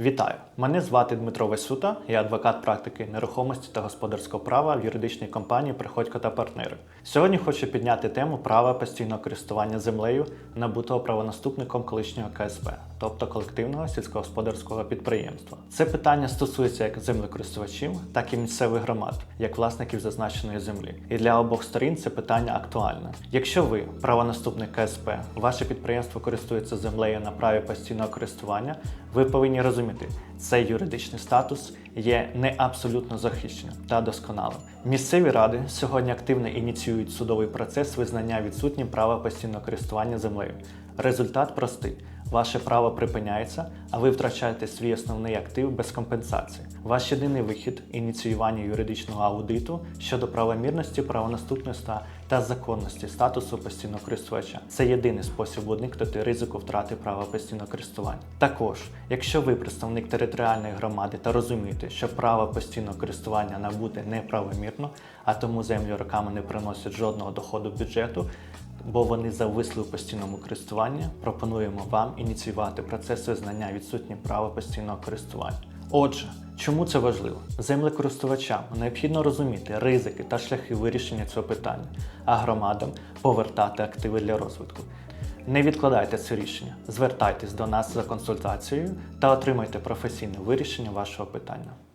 Вітаю! Мене звати Дмитро Весута, я адвокат практики нерухомості та господарського права в юридичній компанії Приходько та партнери. Сьогодні хочу підняти тему права постійного користування землею, набутого правонаступником колишнього КСП, тобто колективного сільськогосподарського підприємства. Це питання стосується як землекористувачів, так і місцевих громад, як власників зазначеної землі. І для обох сторін це питання актуальне. Якщо ви правонаступник КСП, ваше підприємство користується землею на праві постійного користування, ви повинні розуміти, цей юридичний статус є не абсолютно захищеним та досконалим. Місцеві ради сьогодні активно ініціюють судовий процес визнання відсутнім права постійного користування землею. Результат простий. Ваше право припиняється, а ви втрачаєте свій основний актив без компенсації. Ваш єдиний вихід ініціювання юридичного аудиту щодо правомірності, правонаступництва та законності статусу постійного користувача. Це єдиний спосіб уникнути ризику втрати права постійного користування. Також, якщо ви представник територіальної громади та розумієте, що право постійного користування набути неправомірно, а тому землі роками не приносять жодного доходу бюджету, бо вони зависли у постійному користуванні, пропонуємо вам ініціювати процес визнання відсутнім права постійного користування. Отже, чому це важливо? Землекористувачам необхідно розуміти ризики та шляхи вирішення цього питання, а громадам повертати активи для розвитку. Не відкладайте це рішення, звертайтесь до нас за консультацією та отримайте професійне вирішення вашого питання.